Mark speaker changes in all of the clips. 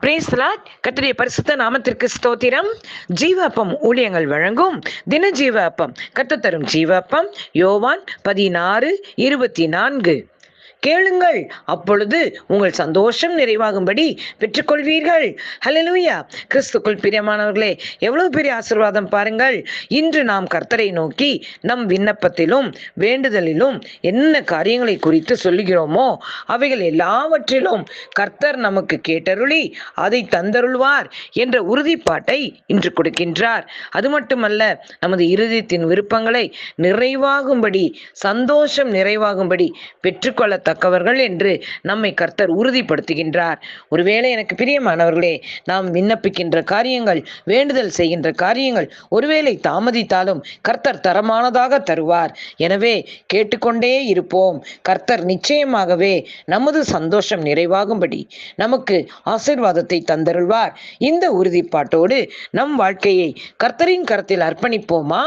Speaker 1: பிரேஸ்லாட் கத்திரிய பரிசுத்த நாமத்திற்கு ஸ்தோத்திரம். ஜீவப்பம் ஊழியங்கள் வழங்கும் தின ஜீவப்பம். கத்து தரும் ஜீவப்பம். யோவான் பதினாறு இருபத்தி நான்கு. கேளுங்கள். அப்பொழுது உங்கள் சந்தோஷம் நிறைவாகும்படி பெற்றுக்கொள்வீர்கள். ஹலலூயா கிறிஸ்துக்குள் பிரியமானவர்களே எவ்வளவு பெரிய ஆசீர்வாதம் பாருங்கள். இன்று நாம் கர்த்தரை நோக்கி நம் விண்ணப்பத்திலும் வேண்டுதலிலும் என்ன காரியங்களை குறித்து சொல்லுகிறோமோ அவைகள் எல்லாவற்றிலும் கர்த்தர் நமக்கு கேட்டருளி அதை தந்தருள்வார் என்ற உறுதிப்பாட்டை இன்று கொடுக்கின்றார். அது மட்டுமல்ல நமது இருதயத்தின் விருப்பங்களை நிறைவாகும்படி சந்தோஷம் நிறைவாகும்படி பெற்றுக்கொள்ள தக்கவர்கள் என்று நம்மை கர்த்தர் உறுதிப்படுத்துகின்றார். ஒருவேளை எனக்கு பிரியமானவர்களே நாம் விண்ணப்பிக்கின்ற காரியங்கள் வேண்டுதல் செய்கின்ற காரியங்கள் ஒருவேளை தாமதித்தாலும் கர்த்தர் தரமானதாக தருவார். எனவே கேட்டுக்கொண்டே இருப்போம். கர்த்தர் நிச்சயமாகவே நமது சந்தோஷம் நிறைவாகும்படி நமக்கு ஆசிர்வாதத்தை தந்தருள்வார். இந்த உறுதிப்பாட்டோடு நம் வாழ்க்கையை கர்த்தரின் கரத்தில் அர்ப்பணிப்போமா?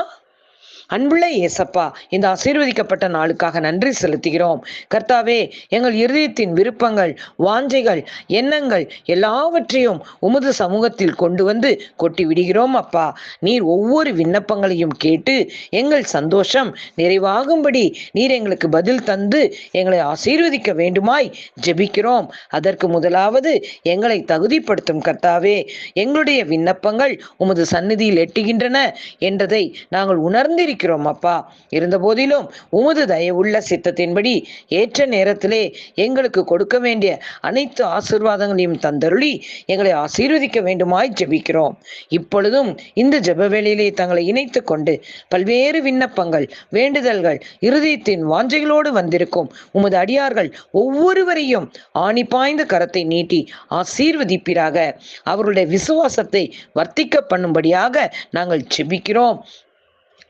Speaker 1: அன்புள்ள ஏசப்பா இந்த ஆசீர்வதிக்கப்பட்ட நாளுக்காக நன்றி செலுத்துகிறோம். கர்த்தாவே எங்கள் இருதயத்தின் விருப்பங்கள் வாஞ்சைகள் எண்ணங்கள் எல்லாவற்றையும் உமது சமூகத்தில் கொண்டு வந்து கொட்டி விடுகிறோம் அப்பா. நீர் ஒவ்வொரு விண்ணப்பங்களையும் கேட்டு எங்கள் சந்தோஷம் நிறைவாகும்படி நீர் எங்களுக்கு பதில் தந்து எங்களை ஆசீர்வதிக்க வேண்டுமாய் ஜெபிக்கிறோம். அதற்கு முதலாவது எங்களை தகுதிப்படுத்தும் கர்த்தாவே எங்களுடைய விண்ணப்பங்கள் உமது சந்நிதியில் எட்டுகின்றன என்றதை நாங்கள் உணர்ந்திருக்கிறோம். ஜெபிக்கிறோம் அப்பா. இருந்த போதிலும் உமது தயவுள்ள சித்தத்தின்படி ஏற்ற நேரத்திலே எங்களுக்கு கொடுக்க வேண்டிய அனைத்து ஆசிர்வாதங்களையும் தந்தருளி எங்களை ஆசீர்வதிக்க வேண்டுமாய் ஜெபிக்கிறோம். இப்பொழுதும் இந்த ஜெப வேளையிலே தங்களை இணைத்து கொண்டு பல்வேறு விண்ணப்பங்கள் வேண்டுதல்கள் இருதயத்தின் வாஞ்சைகளோடு வந்திருக்கும் உமது அடியார்கள் ஒவ்வொருவரையும் ஆணி பாய்ந்த கரத்தை நீட்டி ஆசீர்வதிப்பீராக. அவருடைய விசுவாசத்தை வர்த்திக்க பண்ணும்படியாக நாங்கள் ஜெபிக்கிறோம்.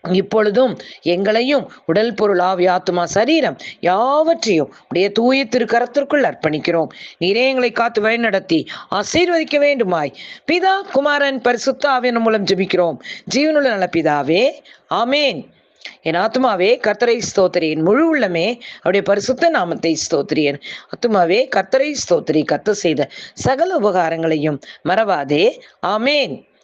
Speaker 1: இப்பொழுதும் எங்களையும் உடல் பொருள் ஆவி ஆத்துமா சரீரம் யாவற்றையும் உடைய தூய திருக்கரத்திற்குள் அர்ப்பணிக்கிறோம். நீரே எங்களை காத்து வழிநடத்தி ஆசீர்வதிக்க வேண்டுமாய். பிதா குமாரன் பரிசுத்த ஆவியன் மூலம் ஜெபிக்கிறோம். ஜீவனுள்ள நல பிதாவே ஆமேன். என் ஆத்மாவே கர்த்தரை ஸ்தோத்திரியன். முழு உள்ளமே அவருடைய பரிசுத்த நாமத்தை ஸ்தோத்திரியன். ஆத்மாவே கர்த்தரை ஸ்தோத்திரி கத்த செய்த சகல உபகாரங்களையும் மறவாதே. ஆமேன்.